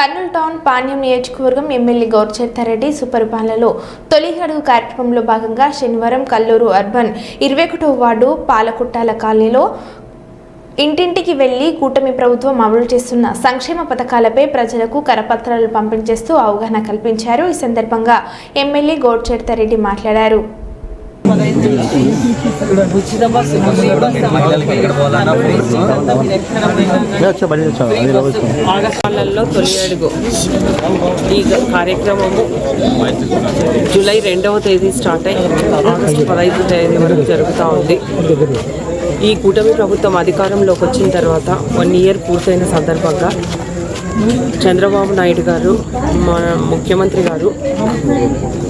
Kurnool town Panyam నియోజకవర్గం MLA Gowru Charitha Reddy సుపరిపాలనలో తొలి అడుగు కార్యక్రమంలో భాగంగా శనివారం కల్లూరు అర్బన్ ఇరవై ఒకటో వార్డు పాలకుట్టాల కాలనీలో ఇంటింటికి వెళ్ళి కూటమి ప్రభుత్వం అమలు చేస్తున్న సంక్షేమ పథకాలపై ప్రజలకు కరపత్రాలు పంపిణీ చేస్తూ అవగాహన కల్పించారు. ఈ సందర్భంగా ఎమ్మెల్యే గౌడ్చరితారెడ్డి మాట్లాడారు. ఆగస్టాలలో తొలి అడుగు. ఈ కార్యక్రమము జూలై రెండవ తేదీ స్టార్ట్ అయ్యి ఆగస్టు పదహైదు తేదీ వరకు జరుగుతూ ఉంది. ఈ కూటమి ప్రభుత్వం అధికారంలోకి వచ్చిన తర్వాత వన్ ఇయర్ పూర్తయిన సందర్భంగా చంద్రబాబు నాయుడు గారు మన ముఖ్యమంత్రి గారు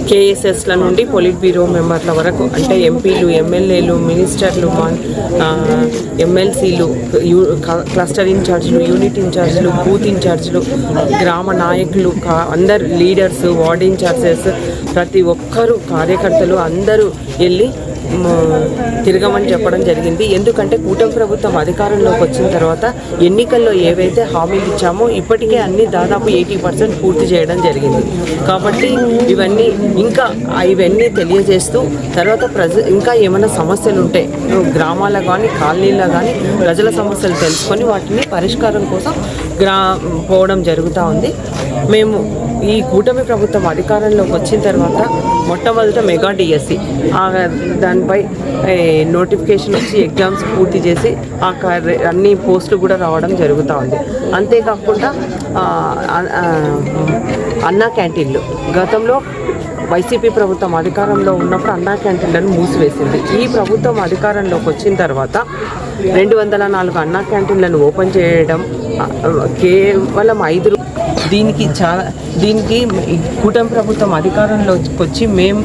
కేఎస్ఎస్ల నుండి పొలిట్ బ్యూరో మెంబర్ల వరకు అంటే ఎంపీలు ఎమ్మెల్యేలు మినిస్టర్లు ఎమ్మెల్సీలు క్లస్టర్ ఇన్ఛార్జీలు యూనిట్ ఇన్ఛార్జీలు బూత్ ఇన్ఛార్జీలు గ్రామ నాయకులు కా- అందరు లీడర్స్ వార్డ్ ఇన్ఛార్జెస్ ప్రతి ఒక్కరు కార్యకర్తలు అందరూ వెళ్ళి తిరగమని చెప్పడం జరిగింది. ఎందుకంటే కూటమి ప్రభుత్వం అధికారంలోకి వచ్చిన తర్వాత ఎన్నికల్లో ఏవైతే హామీలు ఇచ్చామో ఇప్పటికే అన్ని దాదాపు ఎయిటీ పర్సెంట్ పూర్తి చేయడం జరిగింది. కాబట్టి ఇవన్నీ ఇంకా ఇవన్నీ తెలియజేస్తూ తర్వాత ప్రజ ఇంకా ఏమైనా సమస్యలు ఉంటే గ్రామాల కానీ కాలనీలో కానీ ప్రజల సమస్యలు తెలుసుకొని వాటిని పరిష్కారం కోసం గ్రా పోవడం జరుగుతూ ఉంది. మేము ఈ కూటమి ప్రభుత్వం అధికారంలోకి వచ్చిన తర్వాత మొట్టమొదట మెగా డిఎస్సి దానిపై నోటిఫికేషన్ వచ్చి ఎగ్జామ్స్ పూర్తి చేసి ఆ కార్య అన్ని పోస్టులు కూడా రావడం జరుగుతూ ఉంది. అంతేకాకుండా అన్నా క్యాంటీన్లు గతంలో వైసీపీ ప్రభుత్వం అధికారంలో ఉన్నప్పుడు అన్నా క్యాంటీన్లను మూసివేసింది. ఈ ప్రభుత్వం అధికారంలోకి వచ్చిన తర్వాత రెండు వందల నాలుగు అన్నా క్యాంటీన్లను ఓపెన్ చేయడం కేవలం ఐదు దీనికి చాలా దీనికి కూటమి ప్రభుత్వం అధికారంలోకి వచ్చి మేము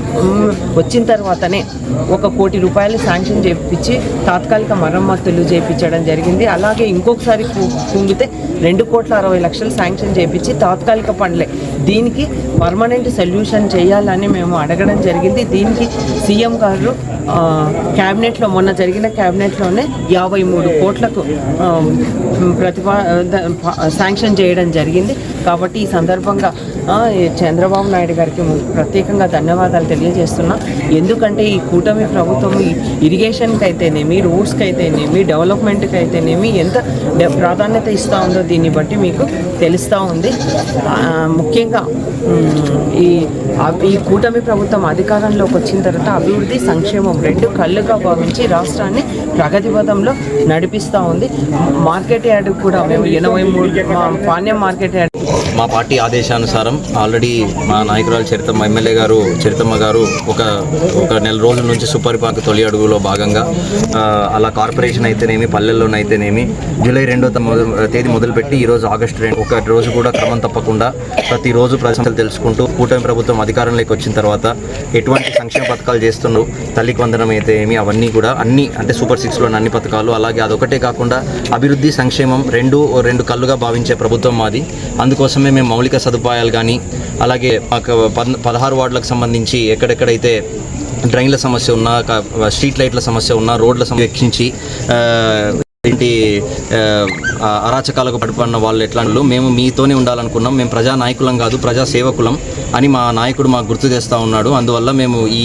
వచ్చిన తర్వాతనే ఒక కోటి రూపాయలు శాంక్షన్ చేపించి తాత్కాలిక మరమ్మతులు చేపించడం జరిగింది. అలాగే ఇంకొకసారి కు- కుంగితే రెండు కోట్ల అరవై లక్షలు శాంక్షన్ చేపించి తాత్కాలిక పనులే. దీనికి పర్మనెంట్ సొల్యూషన్ చేయాలని మేము అడగడం జరిగింది. దీనికి సీఎం గారు క్యాబినెట్లో మొన్న జరిగిన క్యాబినెట్లోనే యాభై మూడు కోట్లకు ప్రతిపా శాంక్షన్ చేయడం జరిగింది. కాబట్టి ఈ సందర్భంగా చంద్రబాబు నాయుడు గారికి ప్రత్యేకంగా ధన్యవాదాలు తెలియజేస్తున్నా. ఎందుకంటే ఈ కూటమి ప్రభుత్వం ఇరిగేషన్కి అయితేనేమి రోడ్స్కి అయితేనేమి డెవలప్మెంట్కి అయితేనేమి ఎంత ప్రాధాన్యత ఇస్తూ ఉందో దీన్ని బట్టి మీకు తెలుస్తూ ఉంది. ముఖ్యంగా ఈ ఈ కూటమి ప్రభుత్వం అధికారంలోకి వచ్చిన తర్వాత అభివృద్ధి సంక్షేమం రెండు కళ్ళుగా భావించి రాష్ట్రాన్ని ప్రగతి పదంలో నడిపిస్తూ ఉంది. మార్కెట్ యార్డ్ కూడా మేము ఎనభై మూడు పాణ్యం మార్కెట్ యార్డ్ మా పార్టీ ఆదేశానుసారం ఆల్రెడీ మా నాయకురాలు చరితమ్మ ఎమ్మెల్యే గారు చరితమ్మ గారు ఒక ఒక నెల రోజుల నుంచి సుపరిపాక తొలి అడుగులో భాగంగా అలా కార్పొరేషన్ అయితేనేమి పల్లెల్లోనైతేనేమి జూలై రెండో తేదీ మొదలుపెట్టి ఈ రోజు ఆగస్టు రెండు ఒక రోజు కూడా క్రమం తప్పకుండా ప్రతిరోజు ప్రజలు తెలుసుకుంటూ కూటమి ప్రభుత్వం అధికారంలోకి వచ్చిన తర్వాత ఎటువంటి సంక్షేమ పథకాలు చేస్తున్నారు తల్లికి వందనం అయితే ఏమి అవన్నీ కూడా అన్ని అంటే సూపర్ సిక్స్లోని అన్ని పథకాలు అలాగే అదొకటే కాకుండా అభివృద్ధి సంక్షేమం రెండు ఓ రెండు కళ్ళుగా భావించే ప్రభుత్వం మాది. కోసమే మేము మౌలిక సదుపాయాలు కానీ అలాగే మాకు పద్- పదహారు వార్డులకు సంబంధించి ఎక్కడెక్కడైతే డ్రైన్ల సమస్య ఉన్నా స్ట్రీట్ లైట్ల సమస్య ఉన్నా రోడ్ల సమస్య వీక్షించి ఏంటి అరాచకాలకు పడిపడిన వాళ్ళు ఎట్లా మేము మీతోనే ఉండాలనుకున్నాం. మేము ప్రజా నాయకులం కాదు ప్రజా సేవకులం అని మా నాయకుడు మాకు గుర్తు చేస్తూ ఉన్నాడు. అందువల్ల మేము ఈ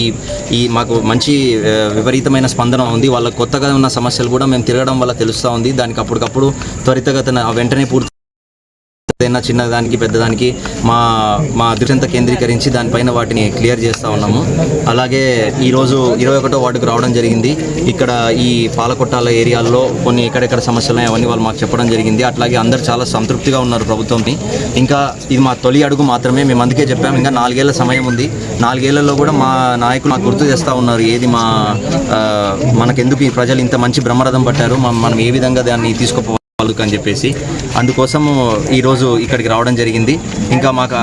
ఈ మాకు మంచి విపరీతమైన స్పందన ఉంది. వాళ్ళ కొత్తగా ఉన్న సమస్యలు కూడా మేము తిరగడం వల్ల తెలుస్తూ ఉంది. దానికి అప్పటికప్పుడు త్వరితగతన వెంటనే పూర్తి ఏదైనా చిన్నదానికి పెద్దదానికి మా మా దృష్టి కేంద్రీకరించి దానిపైన వాటిని క్లియర్ చేస్తూ ఉన్నాము. అలాగే ఈరోజు ఇరవై ఒకటో వార్డుకు రావడం జరిగింది. ఇక్కడ ఈ పాలకొట్టాల ఏరియాల్లో కొన్ని ఎక్కడెక్కడ సమస్యలు ఉన్నాయి అవన్నీ వాళ్ళు మాకు చెప్పడం జరిగింది. అట్లాగే అందరు చాలా సంతృప్తిగా ఉన్నారు ప్రభుత్వంని. ఇంకా ఇది మా తొలి అడుగు మాత్రమే. మేము అందుకే చెప్పాము ఇంకా నాలుగేళ్ళ సమయం ఉంది. నాలుగేళ్ళలో కూడా మా నాయకులు మాకు గుర్తు చేస్తూ ఉన్నారు. ఏది మా మనకెందుకు ఈ ప్రజలు ఇంత మంచి బ్రహ్మరథం పట్టారు? మనం మనం ఏ విధంగా దాన్ని తీసుకుపో వాళ్ళకు అని చెప్పేసి. అందుకోసం ఈరోజు ఇక్కడికి రావడం జరిగింది. ఇంకా మాకు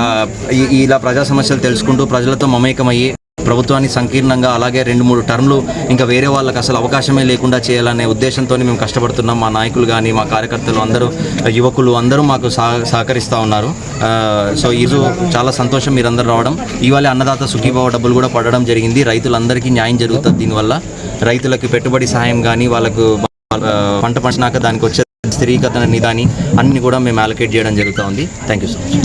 ఈ- ఇలా ప్రజా సమస్యలు తెలుసుకుంటూ ప్రజలతో మమేకమయ్యి ప్రభుత్వాన్ని సంకీర్ణంగా అలాగే రెండు మూడు టర్మ్లు ఇంకా వేరే వాళ్ళకి అసలు అవకాశమే లేకుండా చేయాలనే ఉద్దేశంతో మేము కష్టపడుతున్నాం. మా నాయకులు కానీ మా కార్యకర్తలు అందరూ యువకులు అందరూ మాకు సహకరిస్తూ ఉన్నారు. సో ఈరోజు చాలా సంతోషం మీరందరూ రావడం. ఇవాళ అన్నదాత సుఖీభావ డబ్బులు కూడా పడడం జరిగింది. రైతులందరికీ న్యాయం జరుగుతుంది దీనివల్ల. రైతులకు పెట్టుబడి సహాయం కానీ వాళ్ళకు పంట పంచినాక దానికి వచ్చే స్థిరీకరణ నిధాని అన్ని కూడా మేము అలొకేట్ చేయడం జరుగుతూ ఉంది థ్యాంక్ యూ సో మచ్